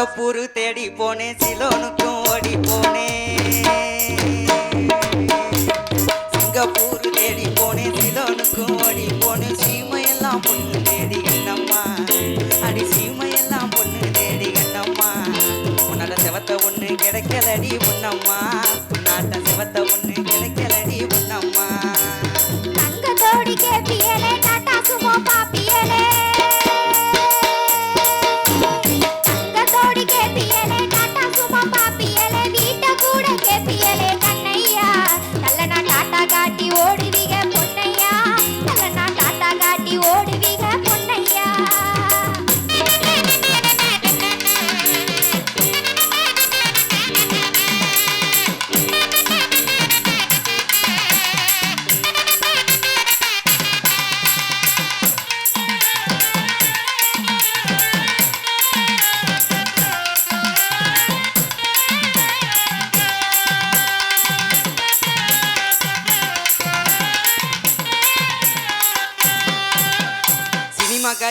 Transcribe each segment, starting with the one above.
Singapore தேடி போனேன் சிலோனுக்கும் ஓடி போனேன் சிங்கப்பூர் தேடி போனேன் சிலோனுக்கும் ஓடி போனேன் சீமையெல்லாம் பொண்ணு தேடி என்னம்மா? அடி சீமையெல்லாம் பொண்ணு தேடி என்னம்மா? உன்னோட செவத்த ஒன்று கிடைக்கலடி பொண்ணம்மா காட்டி ஓடுவீக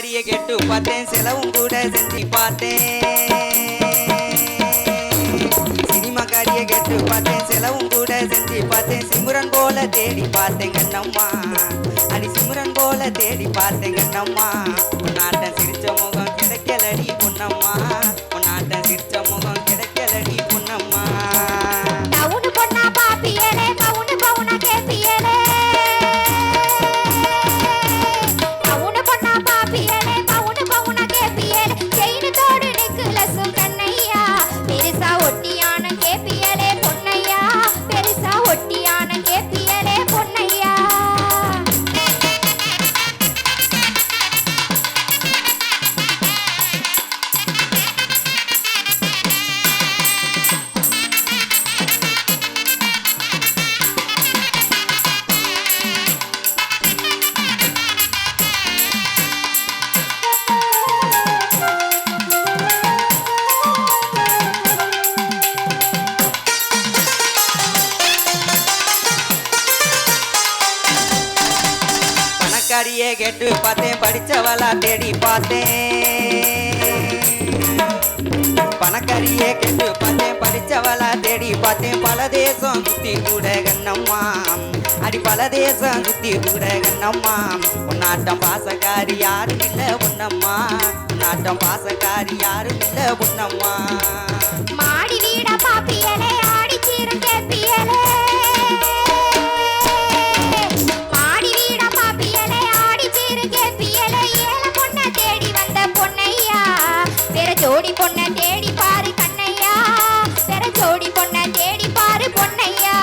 சினிமா கேட்டு பார்த்தேன் செலவும் கூட செஞ்சு பார்த்தேன். சினிமா காரிய கேட்டு பார்த்தேன் செலவும் கூட செஞ்சு பார்த்தேன். சிம்ரன் போல தேடி பார்த்தேன் கண்ணம்மா. அடி சிம்ரன் போல தேடி பார்த்தேன் கண்ணம்மா. உன்னாட்ட சிரிச்ச முகம் கிடைக்கலடி பொன்னம்மா. பணக்காரியே கேட்டு பார்த்தேன். படிச்சவளா தேடி பார்த்தேன். பணக்காரியே கேட்டு பார்த்தேன். படிச்சவளா தேடி பார்த்தேன். பல தேசம் சுத்தி கூட கண்ணம்மா. அடி பல தேசம் சுத்தி கூட கண்ணம்மா. உன்னாட்டம் பாசக்காரி யாரும் இல்லை பொன்னம்மா. உன்னாட்டம் பாசக்காரி யாரும் இல்லை பொன்னம்மா. வேற ஜோடி பொண்ண தேடி பாரு கண்ணையா. வேற ஜோடி பொண்ண தேடி பாரு பொன்னையா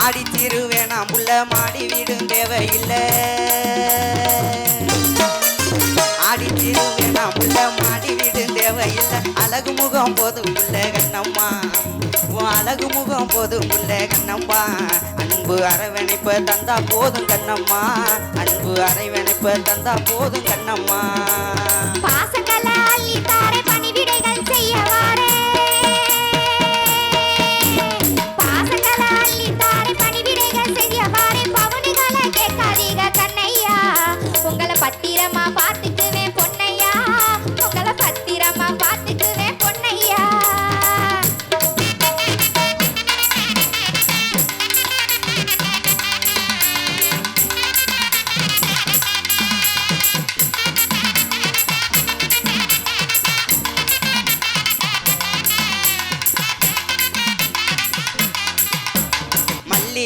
ஆடி திருவேணாம் உள்ள புள்ள மாடி வீடும் தேவையில்லை. ஆடி வேணாம் புள்ள மாடி வீடும் தேவையில்லை. அழகு முகம் போதும் புள்ள கண்ணம்மா. உன் அழகு முகம் போதும் புள்ள கண்ணம்மா. அன்பு அரவணைப்ப தந்தா போதும் கண்ணம்மா. அன்பு அரவணைப்ப தந்தா போதும் கண்ணம்மா.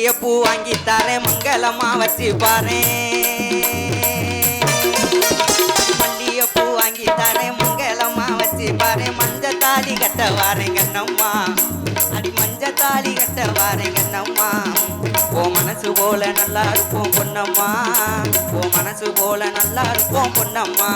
மல்லிகைப்பூ வாங்கி தரேன் மங்களமா வச்சு பாரு பூ வாங்கி தரேன் மங்களமா வச்சு பாரு மஞ்ச தாலி கட்ட வாரேன் கண்ணம்மா. அடி மஞ்ச தாலி கட்ட வாரேன் கண்ணம்மா. ஓ மனசு போல நல்லா இருப்போம் பொன்னம்மா. ஓ மனசு போல நல்லா இருப்போம் பொன்னம்மா.